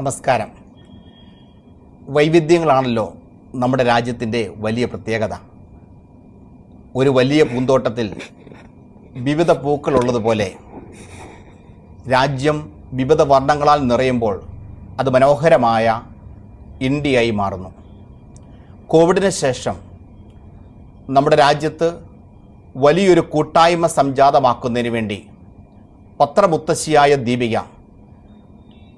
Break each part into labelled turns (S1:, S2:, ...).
S1: നമസ്കാരം. വൈവിധ്യങ്ങളാണല്ലോ നമ്മുടെ രാജ്യത്തിന്റെ വലിയ പ്രത്യേകത. ഒരു വലിയ പൂന്തോട്ടത്തിൽ വിവിധ പൂക്കളുള്ളതുപോലെ രാജ്യം വിവിധ വർണങ്ങളാൽ നിറയുമ്പോൾ അത് മനോഹരമായ ഇന്ത്യയായി മാറുന്നു. കോവിഡിന് ശേഷം നമ്മുടെ രാജ്യത്ത് വലിയൊരു കൂട്ടായ്മ സംജാതമാക്കുന്നതിന് വേണ്ടി പത്രമുത്തശ്ശിയായ ദീപിക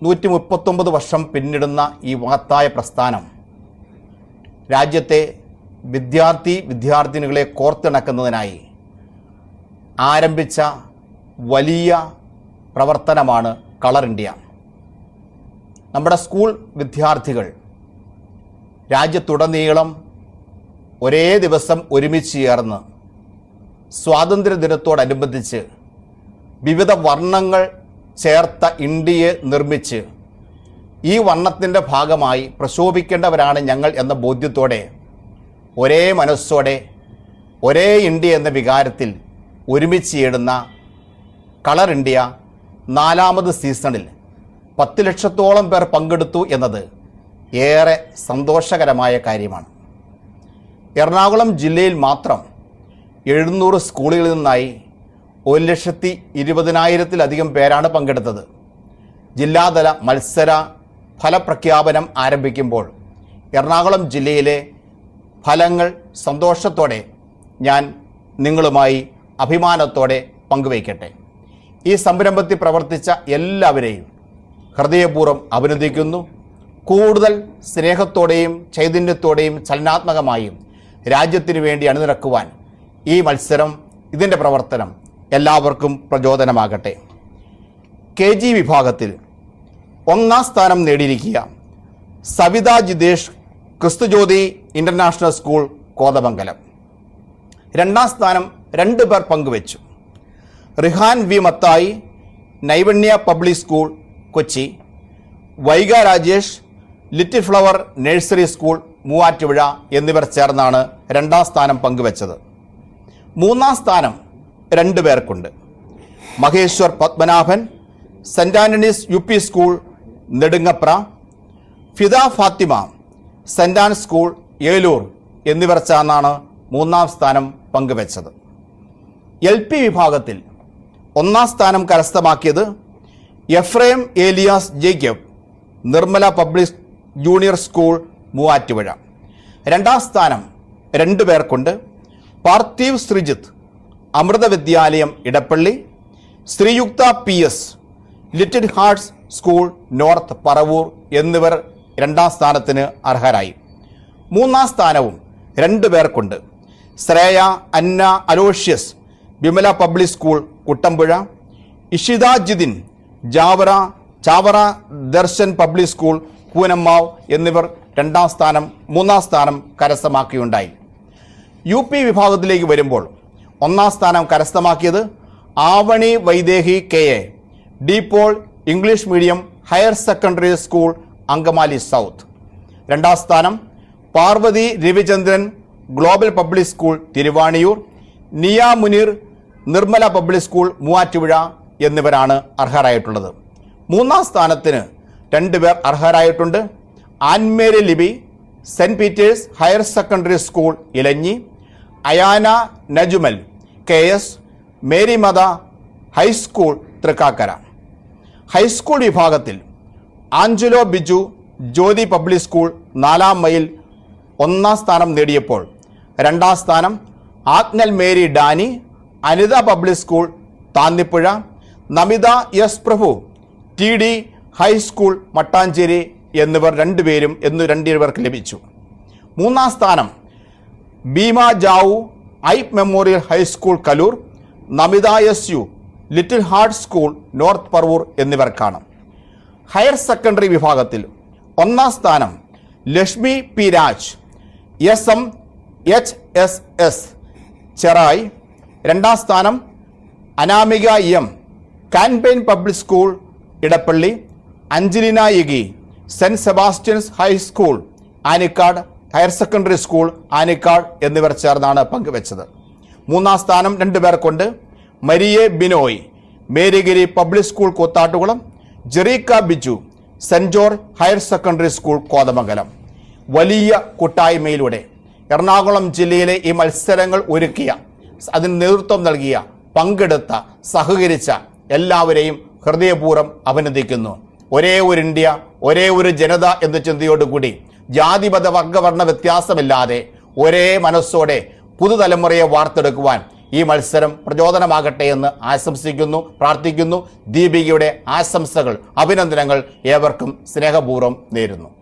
S1: നൂറ്റി മുപ്പത്തൊമ്പത് വർഷം പിന്നിടുന്ന ഈ മഹത്തായ പ്രസ്ഥാനം രാജ്യത്തെ വിദ്യാർത്ഥി വിദ്യാർത്ഥിനികളെ കോർത്തിണക്കുന്നതിനായി ആരംഭിച്ച വലിയ പ്രവർത്തനമാണ് കളർ ഇന്ത്യ. നമ്മുടെ സ്കൂൾ വിദ്യാർത്ഥികൾ രാജ്യത്തുടനീളം ഒരേ ദിവസം ഒരുമിച്ച് ചേർന്ന് സ്വാതന്ത്ര്യ ദിനത്തോടനുബന്ധിച്ച് വിവിധ വർണങ്ങൾ ചേർത്ത ഇന്ത്യയെ നിർമ്മിച്ച് ഈ വണ്ണത്തിന്റെ ഭാഗമായി പ്രശോഭിക്കേണ്ടവരാണ് ഞങ്ങൾ എന്ന ബോധ്യത്തോടെ ഒരേ മനസ്സോടെ ഒരേ ഇന്ത്യ എന്ന വികാരത്തിൽ ഒരുമിച്ച് ഇടുന്ന കളർ ഇന്ത്യ നാലാമത് സീസണിൽ പത്ത് ലക്ഷത്തോളം പേർ പങ്കെടുത്തു എന്നത് ഏറെ സന്തോഷകരമായ കാര്യമാണ്. എറണാകുളം ജില്ലയിൽ മാത്രം എഴുന്നൂറ് സ്കൂളുകളിൽ നിന്നായി ഒരു ലക്ഷത്തി ഇരുപതിനായിരത്തിലധികം പേരാണ് പങ്കെടുത്തത്. ജില്ലാതല മത്സര ഫലപ്രഖ്യാപനം ആരംഭിക്കുമ്പോൾ എറണാകുളം ജില്ലയിലെ ഫലങ്ങൾ സന്തോഷത്തോടെ ഞാൻ നിങ്ങളുമായി അഭിമാനത്തോടെ പങ്കുവയ്ക്കട്ടെ. ഈ സംരംഭത്തിൽ പ്രവർത്തിച്ച എല്ലാവരെയും ഹൃദയപൂർവം അഭിനന്ദിക്കുന്നു. കൂടുതൽ സ്നേഹത്തോടെയും ചൈതന്യത്തോടെയും ചലനാത്മകമായും രാജ്യത്തിനു വേണ്ടി അണിനിരക്കുവാൻ ഈ മത്സരം ഇതിന്റെ പ്രവർത്തനം എല്ലാവർക്കും പ്രചോദനമാകട്ടെ. കെ ജി വിഭാഗത്തിൽ ഒന്നാം സ്ഥാനം നേടിയിരിക്കുക സവിത ജിതേഷ് ക്രിസ്തുജ്യോതി ഇന്റർനാഷണൽ സ്കൂൾ കോതമംഗലം. രണ്ടാം സ്ഥാനം രണ്ട് പേർ പങ്കുവച്ചു. Rihan V Mathai Naivanya public school Kochi. Vaiga Rajesh little flower nursery school Muvattupuzha എന്നിവർ ചേർന്നാണ് രണ്ടാം സ്ഥാനം പങ്കുവച്ചത്. മൂന്നാം സ്ഥാനം രണ്ട് പേർക്കുണ്ട്. Maheshwar Padmanabhan saint Antony's U P school Nedungapra Fida Fathima saint Ann school Eloor എന്നിവർ ചേർന്നാണ് മൂന്നാം സ്ഥാനം പങ്കുവച്ചത്. എൽ പി വിഭാഗത്തിൽ ഒന്നാം സ്ഥാനം കരസ്ഥമാക്കിയത് Ephrem Elias Jacob Nirmala public junior school Muvattupuzha. രണ്ടാം സ്ഥാനം രണ്ടു പേർക്കുണ്ട്. Parthiv Sreejith Amrita Vidyalayam Edappally Sreeyuktha P S little hearts school north Paravur എന്നിവർ രണ്ടാം സ്ഥാനത്തിന് അർഹരായി. മൂന്നാം സ്ഥാനവും രണ്ടു പേർക്കുണ്ട്. Shreya Anna Aloysius Vimala public school Kuttampuzha Ishita Javara Chavara Darshan public school Koonammavu എന്നിവർ രണ്ടാം സ്ഥാനം മൂന്നാം സ്ഥാനം കരസ്ഥമാക്കിയുണ്ടായി. യു പി വിഭാഗത്തിലേക്ക് വരുമ്പോൾ ഒന്നാം സ്ഥാനം കരസ്ഥമാക്കിയത് Avani Vaidehi K A DePaul English medium higher secondary school Angamaly south. രണ്ടാം സ്ഥാനം Parvathy Ravichandran global public school Thiruvaniyoor Niya Muneer Nirmala public school Muvattupuzha എന്നിവരാണ് അർഹരായിട്ടുള്ളത്. മൂന്നാം സ്ഥാനത്തിന് രണ്ടുപേർ അർഹരായിട്ടുണ്ട്. Annmary Libi saint Peter's higher secondary school Ilanji Ayana Najumal K S Marymatha high school Thrikkakara. High school വിഭാഗത്തിൽ Angelo Biju Jyothi public school Nalam mile ഒന്നാം സ്ഥാനം നേടിയപ്പോൾ രണ്ടാം സ്ഥാനം Agnal Mary Dani Anitha public school Thannipuzha Namitha S Prabhu T D high school Mattancherry എന്നിവർ രണ്ടുപേരും എന്നു രണ്ടുപേർക്ക് ലഭിച്ചു. മൂന്നാം സ്ഥാനം ഭീമ ജാവു I memorial high school Kaloor Namitha S U little heart school north Paravur എന്നിവർക്കാണ് ഹയർ സെക്കൻഡറി വിഭാഗത്തിൽ ഒന്നാം സ്ഥാനം Lakshmi P Raj S M H S S Cherai രണ്ടാം സ്ഥാനം Anamika M Campion public school Edappally Anjalina ഇഗി saint Sebastian's high school Anikkad higher secondary school Anikkad എന്നിവർ ചേർന്നാണ് പങ്കുവച്ചത്. മൂന്നാം സ്ഥാനം രണ്ടുപേർക്കുണ്ട് Marie Binoy Marygiri public school Koothattukulam Jericka Biju saint George higher secondary school Kothamangalam. വലിയ കൂട്ടായ്മയിലൂടെ എറണാകുളം ജില്ലയിലെ ഈ മത്സരങ്ങൾ ഒരുക്കിയ അതിന് നേതൃത്വം നൽകിയ പങ്കെടുത്ത സഹകരിച്ച എല്ലാവരെയും ഹൃദയപൂർവം അഭിനന്ദിക്കുന്നു. ഒരേ ഒരു ഇന്ത്യ ഒരേ ഒരു ജനത എന്ന ചിന്തയോടുകൂടി ജാതിമത വർഗവർണ വ്യത്യാസമില്ലാതെ ഒരേ മനസ്സോടെ പുതുതലമുറയെ വാർത്തെടുക്കുവാൻ ഈ മത്സരം പ്രചോദനമാകട്ടെ എന്ന് ആശംസിക്കുന്നു പ്രാർത്ഥിക്കുന്നു. ദീപികയുടെ ആശംസകൾ അഭിനന്ദനങ്ങൾ ഏവർക്കും സ്നേഹപൂർവം നേരുന്നു.